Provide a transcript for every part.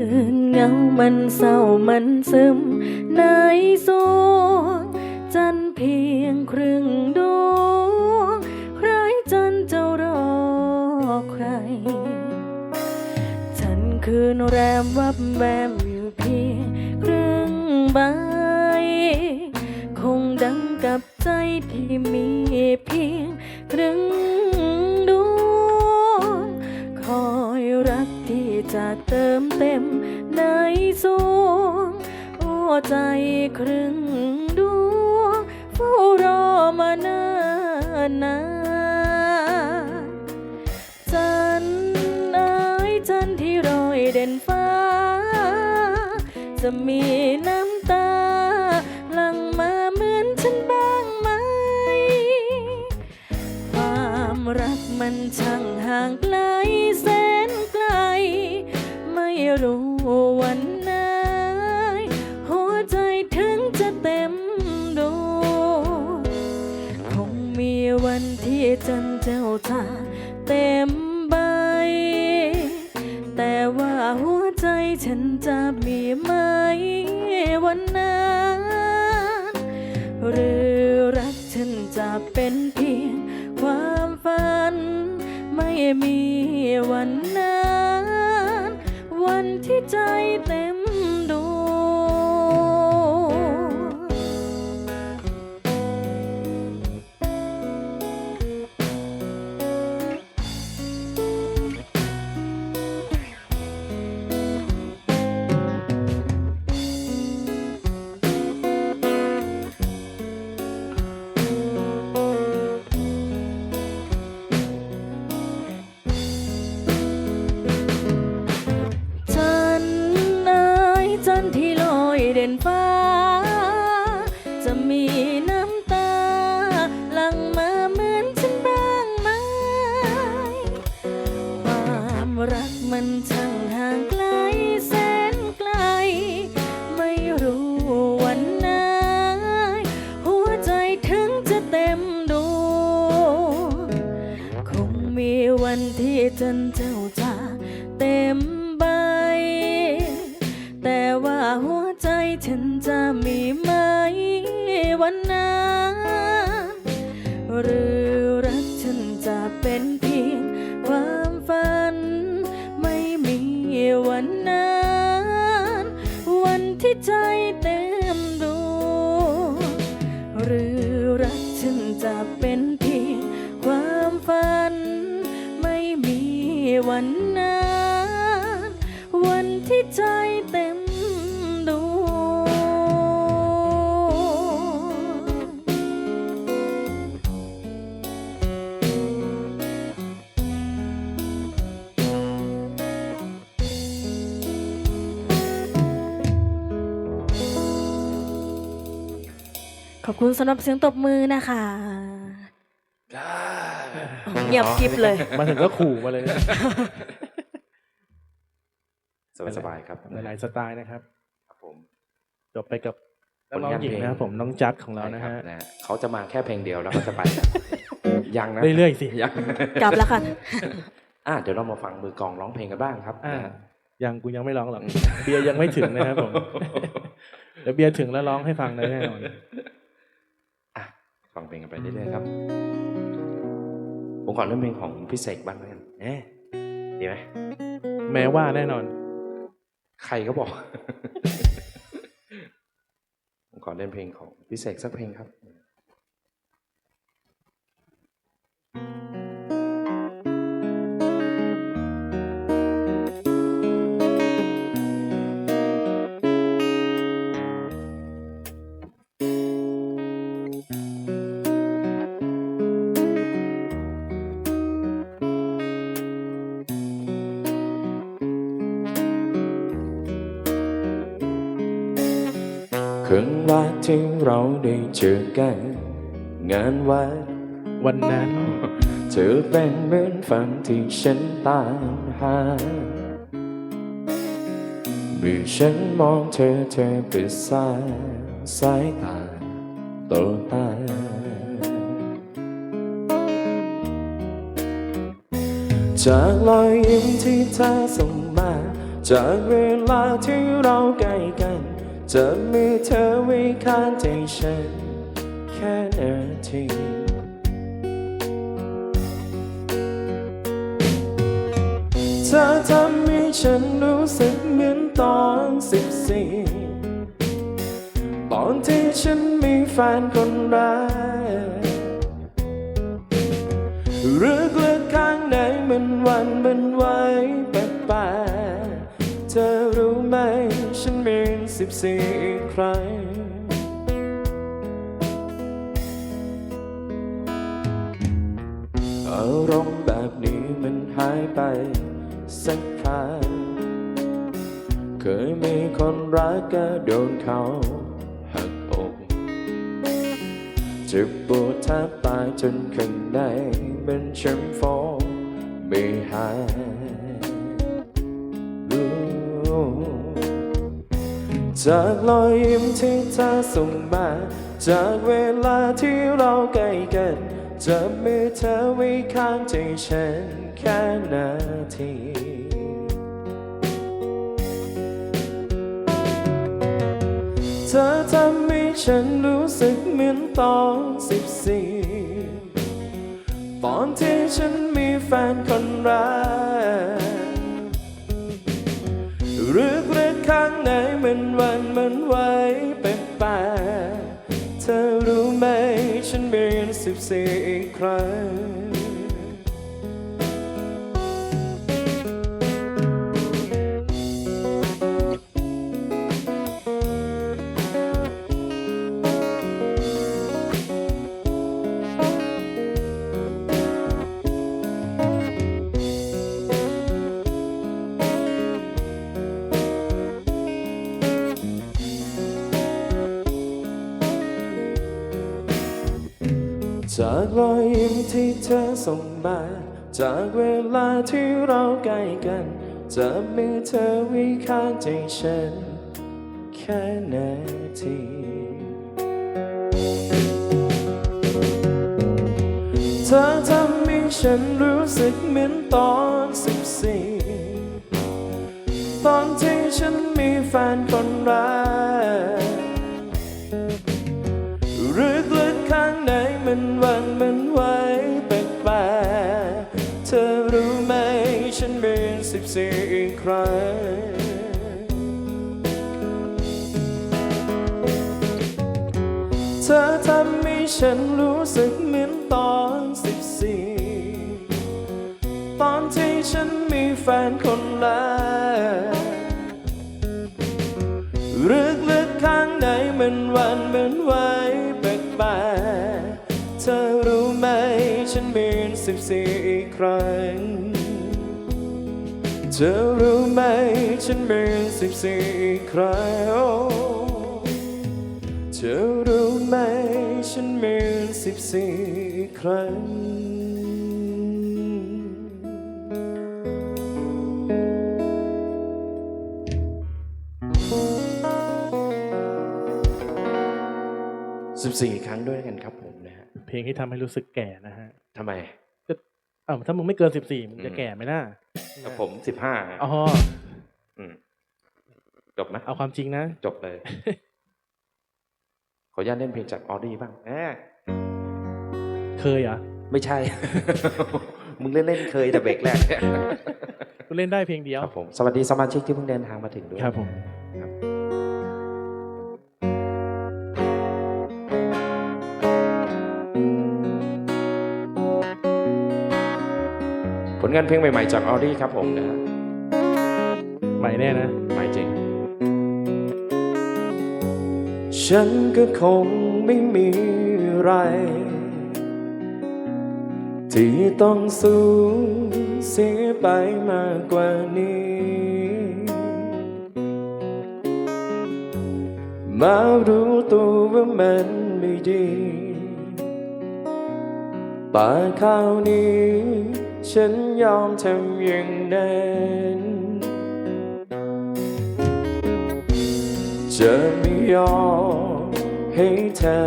คืนเงา มันเศร้า มันซึม ในสวง จันเพียงครึ่งดวง ใครจันจะรอใคร ฉันคืนแรมวับแวมอยู่เพียงครึ่งใบ คงดังกับใจที่มีเพียงครึ่ง จะเติมเต็มในสวงโอ้ใจครึ่งดวงเฝ้ารอมานานนานจันเอ้ยจันทร์ที่โรยเด่นฟ้า จะมีน้ำตาหลั่งมาเหมือนฉันบ้างไหม ความรักมันช่างห่างไกลากเป็นเพียงความฝัน ไม่มีวันนั้น วันที่ใจเต็ม วัน ขอบคุณสำหรับเสียงตบมือนะคะเงียบกริบเลย มาถึงก็ขู่มาเลยนะสบายสบายๆครับ หลายๆสไตล์นะครับ ครับผม จบไปกับนักผลร้องงานหญิงเพลงนะครับผมน้องจัดของเรานะใช่ฮะครับนะเขาจะมาแค่เพลงเดียวแล้วก็จะไปแล้วยังนะ เรื่อยๆสิยังกลับแล้วค่ะอะเดี๋ยวเรามาฟังมือกลองร้องเพลงกันบ้างครับอ่านะฮะยังกูยังไม่ร้องหรอกเบียร์ยังไม่ถึงนะครับผมเดี๋ยวเบียร์ถึงแล้วร้องให้ฟังแน่นอนอะ ฟังเพลงกันไปเรื่อยๆครับ ผมขอเริ่มเพลงของพี่เสกบ้างแล้วกันเอ๊ะดีไหมแม้ว่าแน่นอน ใครก็บอก ผมขอเล่นเพลงของพี่เสกสักเพลงครับค ที่เราได้เจอกัน งานวัดวันนั้น เธอเป็นเหมือนฝันที่ฉันตามหา เมื่อฉันมองเธอเธอเป็นสายสายตาโตตาจากรอยยิ้มที่เธอส่งมา จากเวลาที่เราใกล้กัน จะมีเธอไว้ข้างใจฉัน แค่นาทีเธอทำให้ฉันรู้สึกเหมือนตอนสิบสี่ตอนที่ฉันมีแฟนคนแรกรึกลึกข้างในมันวันมันไหวแปลกๆเธอรู้ไหม สิบสี่อีกครั้ง อารมณ์แบบนี้มันหายไปสักพักเคยมีคนรักก็โดนเขาหักอกเจ็บปวดแทบตายจนข้างในมันช้ำฟองไม่หาย จากรอยยิ้มที่เธอส่งมา จากเวลาที่เราใกล้กันจะมีเธอไว้ข้างใจฉันแค่นาทีเธอทำให้ฉันรู้สึกเหมือนตอนสิบสี่ตอนที่ฉันมีแฟนคนแรก รึกรึกข้างในมันวันมันไหวแปลกๆเธอรู้ไหมฉันเป็นสิบสี่อีกครั้ง จากรอยยิ้มที่เธอส่งมา จากเวลาที่เราใกล้กันจะมีเธอไว้ข้างใจฉัน แค่นาทีเธอทำให้ฉันรู้สึกเหมือนตอนสิบสี่ตอนที่ฉันมีแฟนคนแรก ข้างในมันวันมันไหวแปลกๆเธอรู้ไหมฉันเป็นสิบสี่อีกครั้งเธอทำให้ฉันรู้สึกเหมือนตอนสิบสี่ตอนที่ฉันมีแฟนคนแรกรึกลึกข้างในมันวันมันไว ลกๆเธอรู้ไหมฉันเป็นสิบสี่อีกครั้ง เธอรู้ไหมฉันเป็นสิบสี่อีกครั้ง เธอรู้ไหมฉันเป็นสิบสี่อีกครั้ง สิบสี่ครั้งด้วยกันครับผมนะฮะเพลงที่ทำให้รู้สึกแก่นะฮะทำไม อ้าวถ้ามึงไม่เกินสิบสี่มึงจะอืมแก่ไหมน่ากับผมสิบห้าอ๋อมจบไหมเอาความจริงนะ จบเลย ขออนุญาตเล่นเพลงจากออดี้บ้างแหมเคยเหรอะไม่ใช่ มึงเล่นเล่นๆเคยแต่เบรกแรก กูเล่นได้เพลงเดียว ครับผมสวัสดีสมาชิกที่เพิ่งเดินทางมาถึงด้วย ครับผม งานเพลงใหม่ ๆ จากออดี้ครับผมนะฮะใหม่แน่นะใหม่จริง ฉันก็คงไม่มีอะไร ที่ต้องสูญเสียไปมากกว่านี้ มารู้ตัวว่ามันไม่ดีแต่คราวนี้ ฉันยอมทำอย่างนั้นจะไม่ยอมให้เธอ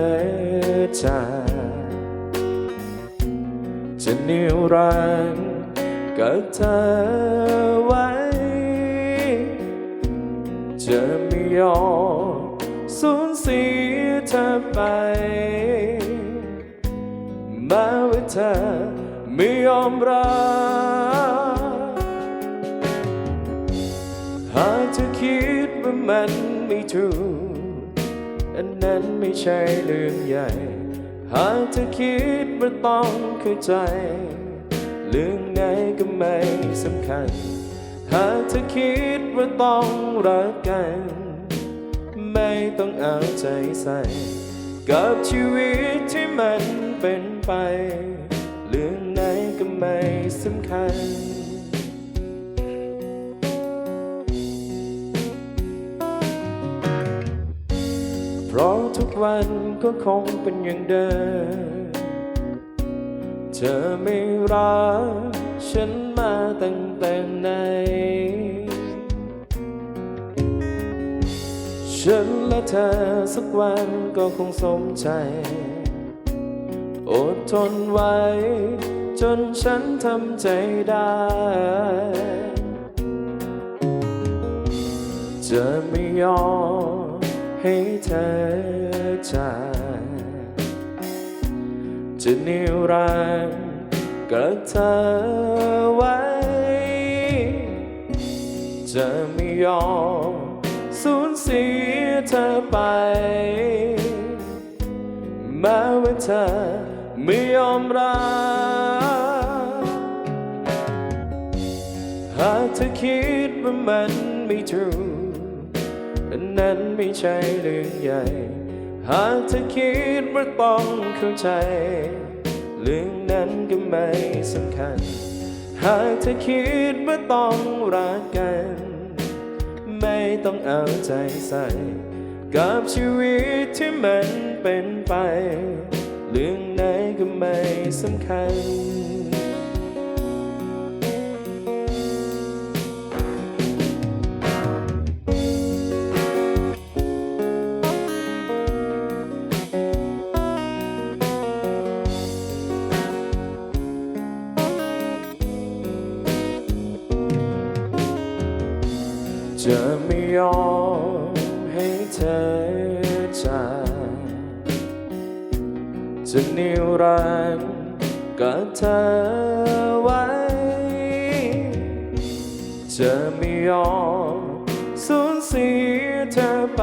จากจะนิรันดร์กับเธอไว้ จะไม่ยอมสูญเสียเธอไปม้ว่าเธอ ไม่ยอมรับหากเธอคิดว่ามันไม่ถูก อันนั้นไม่ใช่เรื่องใหญ่ หากเธอคิดว่าต้องเข้าใจ เรื่องไหนก็ไม่สำคัญ หากเธอคิดว่าต้องรักกัน ไม่ต้องเอาใจใส่ กับชีวิตที่มันเป็นไป เรื่อง ก็ไม่สำคัญ เพราะทุกวันก็คงเป็นอย่างเดิม เธอไม่รักฉันมาตั้งแต่ไหน ฉันและเธอสักวันก็คงสมใจ อดทนไว้ จนฉันทำใจได้ จะไม่ยอมให้เธอจากจะนิรันดร์กับเธอไว้ จะไม่ยอมสูญเสียเธอไปแม้ว่าเธอไม่ยอมรับ หากเธอคิดว่ามันไม่ถูกอันนั้นไม่ใช่เรื่องใหญ่ หากเธอคิดว่าต้องเข้าใจ เรื่องนั้นก็ไม่สำคัญ หากเธอคิดว่าต้องรักกัน ไม่ต้องเอาใจใส่ กับชีวิตที่มันเป็นไป เรื่องไหนก็ไม่สำคัญ จะไม่ยอมให้เธอจากจะนิรันดร์กับเธอไว้ จะไม่ยอมสูญเสียเธอไป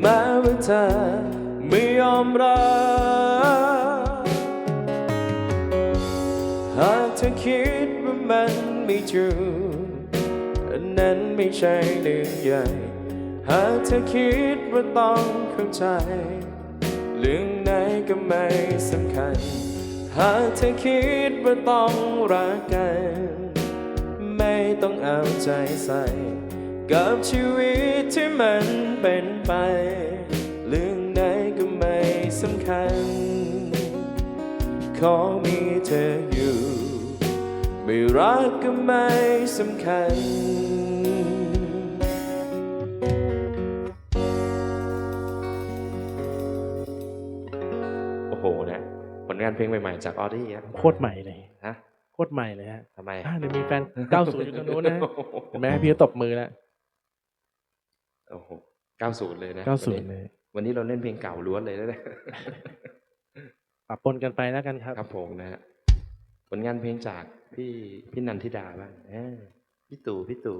แม้ว่าเธอไม่ยอมรับหากเธอคิดว่ามันไม่ถูกอั นั้นไม่ใช่เรื่องใหญ่ หากเธอคิดว่าต้องเข้าใจ เรื่องไหนก็ไม่สำคัญ หากเธอคิดว่าต้องรักกัน ไม่ต้องเอาใจใส่ กับชีวิตที่มันเป็นไป เรื่องไหนก็ไม่สำคัญ ขอมีเธออยู่ ไม่รักก็ไม่สำคัญ ลงานเพลงใหม่ๆจากออดี้ครับโคตรใหม่เลยฮะโคตรใหม่เลยฮะทำไมอ่าเดี๋ยวมีแฟน90อยู่ตรงนู้นนะเห็นไหมพี่ก็ตบมือแล้วโอ้โหเก้าศูนย์เลยนะ90เลย วันนี้เราเล่นเพลงเก่าล้วนเลยแล้วนะปะปนกันไปแล้วกันครับ ครับผมนะฮะผลงานเพลงจากพี่พี่นันทิดาบ้างเอ้ยพี่ตู่พี่ตู่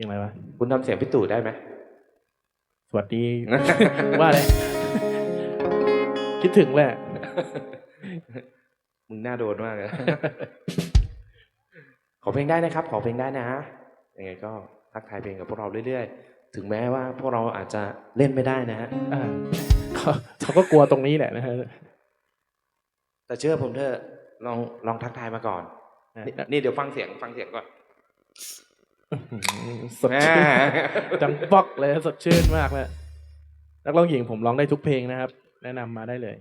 ยังไงวะคุณทำเสียงพี่ตู่ได้ไหมสวัสดีว่าเลย คิดถึงแหละ มึงน่าโดนมากเลยขอเพลงได้นะครับ ขอเพลงได้นะฮะยังไงก็ทักทายเพลงกับพวกเราเรื่อยๆ ถึงแม้ว่าพวกเราอาจจะเล่นไม่ได้นะฮะอ่าเขาเขาก็กลัวตรงนี้แหละนะฮะแต่เชื่อผมเถอะลองลองทักทายมาก่อน นี่นี่เดี๋ยวฟังเสียงฟังเสียงก่อนสดชื่นจังบอกเลยสดชื่นมากเลยนักร้องหญิงผมร้องได้ทุกเพลงนะครับ แนะนำมาได้เลย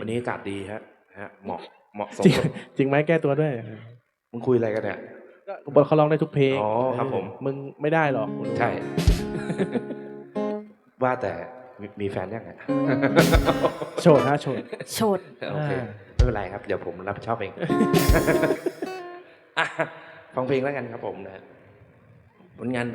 วันนี้อากาศดีฮะฮะเหมาะเหมาะสมจริงกับจริงไหมแก้ตัวด้วยมึงคุยอะไรกันเนี่ยก็เขาร้องได้ทุกเพลงอ๋อครับผม มึงไม่ได้หรอกคุณใช่ ว่าแต่มีมีแฟนยังไงโฉดฮะโฉดโฉดโอเคอ่าไม่เป็นไรครับ เดี๋ยวผมรับผิดชอบเองอะฟังเพลงแล้วกันครับผมนะฮะผลงาน